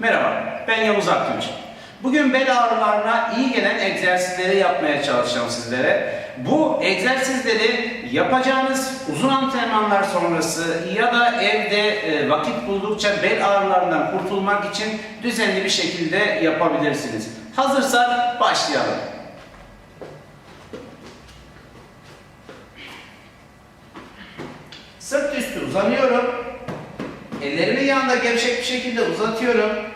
Merhaba, ben Yavuz Aktunç. Bugün bel ağrılarına iyi gelen egzersizleri yapmaya çalışacağım sizlere. Bu egzersizleri yapacağınız uzun antrenmanlar sonrası ya da evde e, vakit buldukça bel ağrılarından kurtulmak için düzenli bir şekilde yapabilirsiniz. Hazırsak başlayalım. Sırt üstü uzanıyorum. Ellerimi yanında gevşek bir şekilde uzatıyorum.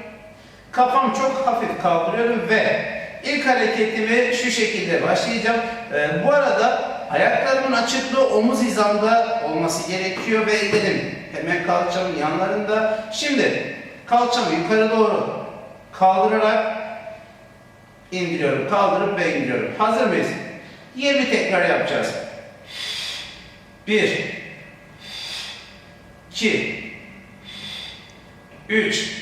Kafam çok hafif kaldırıyorum ve ilk hareketimi şu şekilde başlayacağım. Ee, bu arada ayaklarımın açıklığı omuz hizamda olması gerekiyor ve ellerim hemen kalçamın yanlarında. Şimdi kalçamı yukarı doğru kaldırarak indiriyorum. Kaldırıp ve indiriyorum. Hazır mıyız? 20 tekrar yapacağız. 1 2 3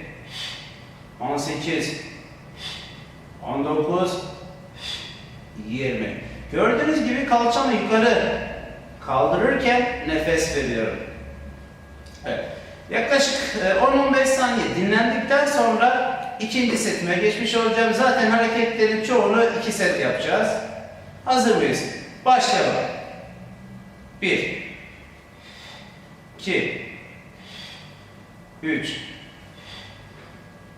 18 19 20 Gördüğünüz gibi kalçamı yukarı kaldırırken nefes veriyorum. Evet. Yaklaşık e, 10-15 saniye dinlendikten sonra ikinci setime geçmiş olacağım. Zaten hareketlerin çoğunu iki set yapacağız. Hazır mıyız? Başlayalım. 1 2 3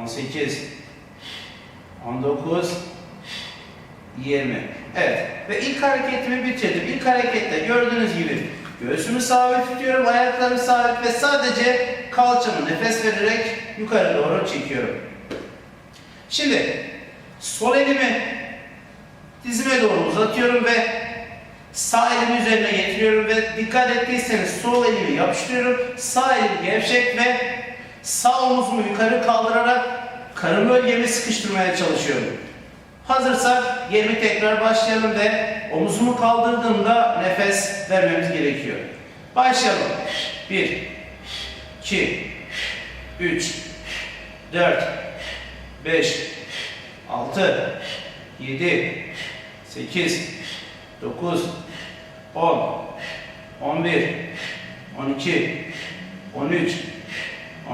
18 19 20 Evet ve ilk hareketimi bitirdim. İlk harekette gördüğünüz gibi göğsümü sabit tutuyorum, ayaklarımı sabit ve sadece kalçamı nefes vererek yukarı doğru çekiyorum. Şimdi sol elimi dizime doğru uzatıyorum ve sağ elimi üzerine getiriyorum ve dikkat ettiyseniz sol elimi yapıştırıyorum. Sağ elim gevşek ve sağ omuzumu yukarı kaldırarak karın bölgemi sıkıştırmaya çalışıyorum. Hazırsak 20 tekrar başlayalım ve omuzumu kaldırdığımda nefes vermemiz gerekiyor. Başlayalım. 1 2 3 4 5 6 7 8 9 10 11 12 13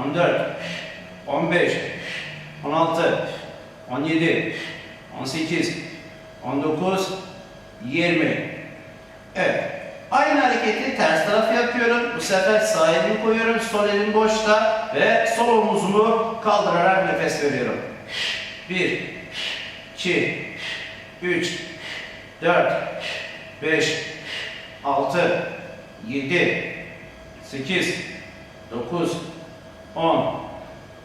14 15 16 17 18 19 20 Evet. Aynı hareketi ters taraf yapıyorum. Bu sefer sağ elimi koyuyorum. Sol elim boşta ve sol omuzumu kaldırarak nefes veriyorum. 1 2 3 4 5 6 7 8 9 10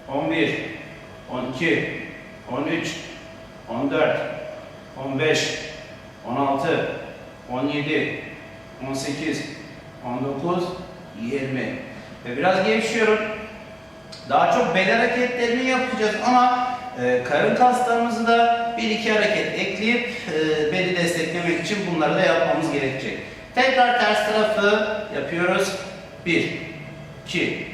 11 12 13 14 15 16 17 18 19 20 ve biraz gevşiyorum. Daha çok bel hareketlerini yapacağız ama e, karın kaslarımızı da bir iki hareket ekleyip e, beli desteklemek için bunları da yapmamız gerekecek. Tekrar ters tarafı yapıyoruz. 1 2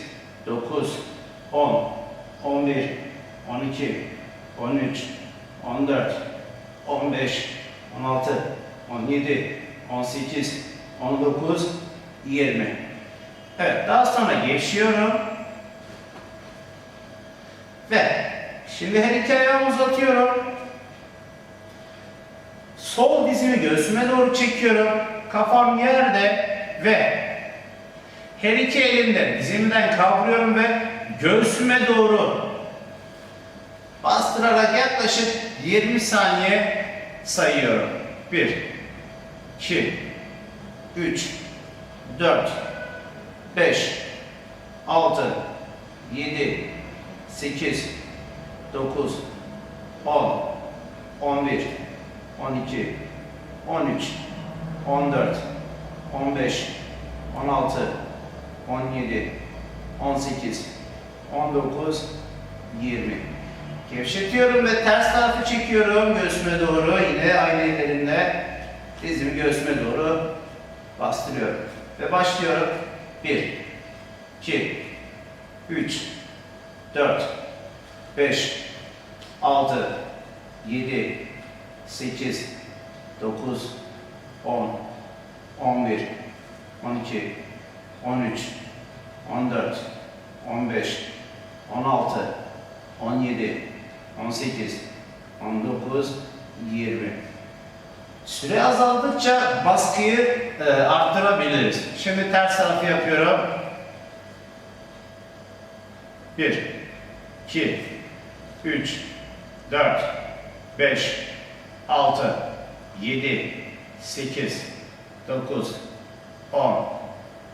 9 10 11, 12, 13, 14, 15, 16, 17, 18, 19, 20. Evet, daha sonra gevşiyorum. Ve şimdi her iki ayağımı uzatıyorum. Sol dizimi göğsüme doğru çekiyorum. Kafam yerde ve her iki elimde dizimden kavruyorum ve göğsüme doğru bastırarak yaklaşık 20 saniye sayıyorum. 1 2 3 4 5 6 7 8 9 10 11 12 13 14 15 16 17 18 19 20 Gevşetiyorum ve ters tarafı çekiyorum göğsüme doğru. Yine aynı ellerimle dizimi göğsüme doğru bastırıyorum. Ve başlıyorum. 1 2 3 4 5 6 7 8 9 10 11 12 13 14 15 16 17 18 19 20 Süre azaldıkça baskıyı e, arttırabiliriz. Şimdi ters tarafı yapıyorum. 1 2 3 4 5 6 7 8 9 10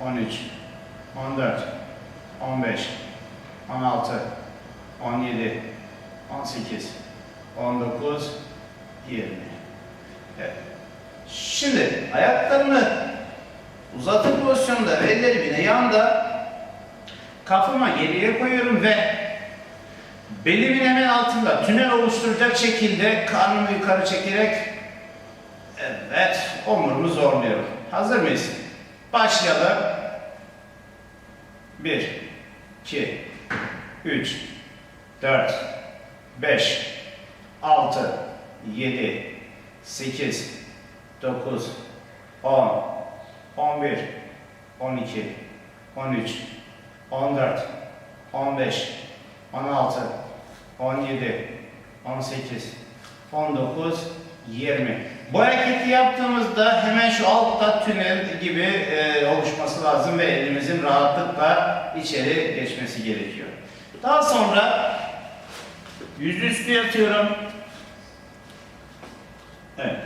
13 14 15 16 17 18 19 20 Evet. Şimdi ayaklarımı uzatır pozisyonda ve ellerim yine yanda kafama geriye koyuyorum ve belimin hemen altında tünel oluşturacak şekilde karnımı yukarı çekerek evet omurumu zorluyorum. Hazır mıyız? Başlayalım. 1 2 3 4 5 6 7 8 9 10 11 12 13 14 15 16 17 18 19 20 Bu hareketi yaptığımızda hemen şu altta tünel gibi e, oluşması lazım ve elimizin rahatlıkla içeri geçmesi gerekiyor. Daha sonra yüzüstü yatıyorum. Evet.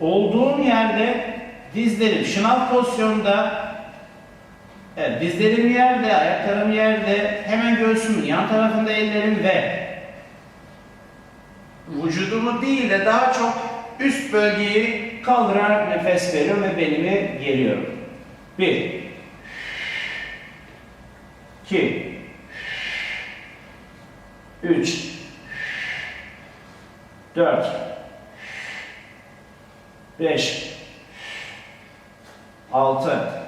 Olduğum yerde dizlerim şınav pozisyonda Evet, dizlerim yerde, ayaklarım yerde, hemen göğsümün yan tarafında ellerim ve vücudumu değil de daha çok üst bölgeyi kaldırarak nefes veriyorum ve belimi geriyorum. Bir, iki, üç, dört, beş, altı,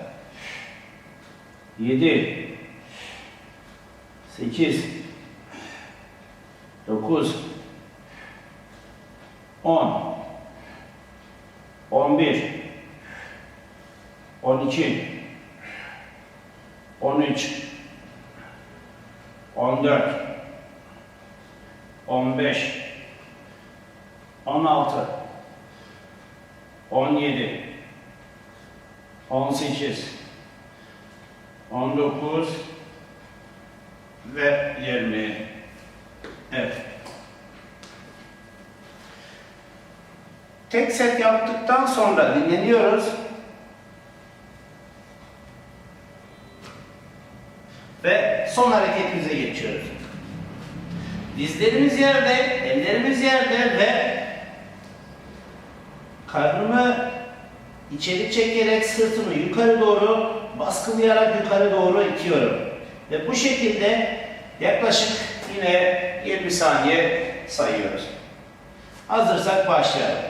7 8 9 10 11 12 13 14 15 16 17 18 19 ve 20. Evet. Tek set yaptıktan sonra dinleniyoruz. Ve son hareketimize geçiyoruz. Dizlerimiz yerde, ellerimiz yerde ve karnımı içeri çekerek sırtımı yukarı doğru baskılayarak yukarı doğru itiyorum. Ve bu şekilde yaklaşık yine 20 saniye sayıyoruz. Hazırsak başlayalım.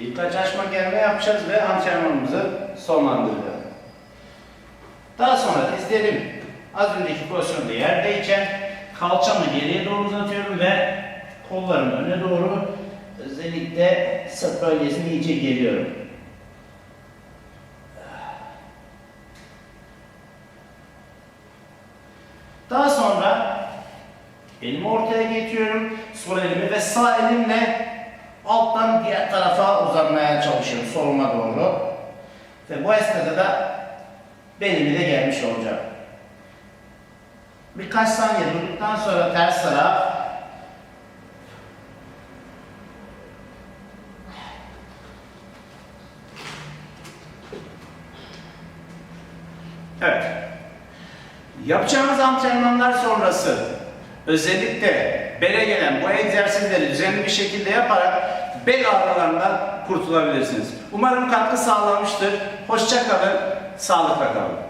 Birkaç açma germe yapacağız ve antrenmanımızı sonlandıracağız. Daha sonra dizlerim az önceki pozisyonda yerdeyken kalçamı geriye doğru uzatıyorum ve kollarımı öne doğru özellikle sırt bölgesine iyice geliyorum. Daha sonra elimi ortaya getiriyorum. Sol elimi ve sağ elimle alttan diğer tarafa uzanmaya çalışıyorum soluma doğru. Ve bu esnada da belimi de gelmiş olacak. Birkaç saniye durduktan sonra ters taraf Evet. Yapacağımız antrenmanlar sonrası özellikle bele gelen bu egzersizleri düzenli bir şekilde yaparak bel ağrılarından kurtulabilirsiniz. Umarım katkı sağlamıştır. Hoşça kalın, sağlıkla kalın.